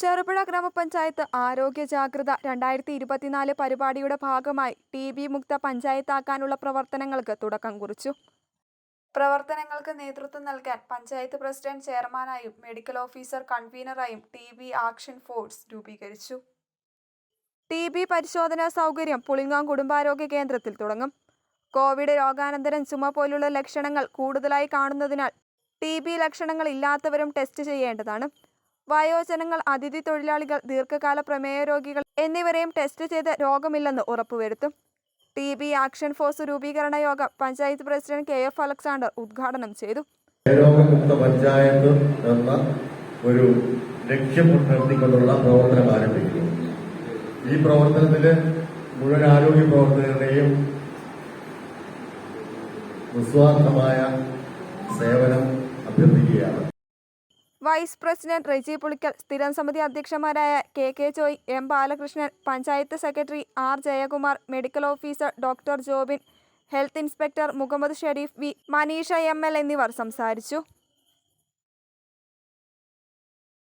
ചെറുപുഴ ഗ്രാമപഞ്ചായത്ത് ആരോഗ്യ ജാഗ്രത രണ്ടായിരത്തി ഇരുപത്തിനാല് പരിപാടിയുടെ ഭാഗമായി ടി ബി മുക്ത പഞ്ചായത്താക്കാനുള്ള പ്രവർത്തനങ്ങൾക്ക് തുടക്കം കുറിച്ചു. പ്രവർത്തനങ്ങൾക്ക് നേതൃത്വം നൽകാൻ പഞ്ചായത്ത് പ്രസിഡന്റ് ചെയർമാനായും മെഡിക്കൽ ഓഫീസർ കൺവീനറായും ടി ബി ആക്ഷൻ ഫോഴ്സ് രൂപീകരിച്ചു. ടി ബി പരിശോധനാ സൗകര്യം പുളിങ്ങോം കുടുംബാരോഗ്യ കേന്ദ്രത്തിൽ തുടങ്ങും. കോവിഡ് രോഗാനന്തരം ചുമ പോലുള്ള ലക്ഷണങ്ങൾ കൂടുതലായി കാണുന്നതിനാൽ ടി ബി ലക്ഷണങ്ങൾ ഇല്ലാത്തവരും ടെസ്റ്റ് ചെയ്യേണ്ടതാണ്. വയോജനങ്ങൾ അതിഥി തൊഴിലാളികൾ ദീർഘകാല പ്രമേയ രോഗികൾ എന്നിവരെയും ടെസ്റ്റ് ചെയ്ത് രോഗമില്ലെന്ന് ഉറപ്പുവരുത്തും. ടി ബി ആക്ഷൻ ഫോഴ്സ് രൂപീകരണ യോഗം panchayat president K F Alexander ഉദ്ഘാടനം ചെയ്തു. രോഗമുക്ത പഞ്ചായത്ത് എന്ന ഒരു ലക്ഷ്യം മുൻനിർത്തിക്കൊണ്ടുള്ള പ്രവർത്തനം ആരംഭിക്കുന്നു. ഈ പ്രവർത്തനത്തിൽ മുഴുവൻ ആരോഗ്യ പ്രവർത്തകരുടെയും നിസ്വാർത്ഥമായ സേവനം അഭ്യർത്ഥിക്കുകയാണ്. വൈസ് പ്രസിഡന്റ് റെജി പുളിക്കൽ സ്ഥിരം സമിതി അധ്യക്ഷന്മാരായ K K Joy M Balakrishnan panchayat secretary R Jayakumar medical officer doctor Jobin health inspector Muhammad Sherif V Manisha M L എന്നിവർ സംസാരിച്ചു.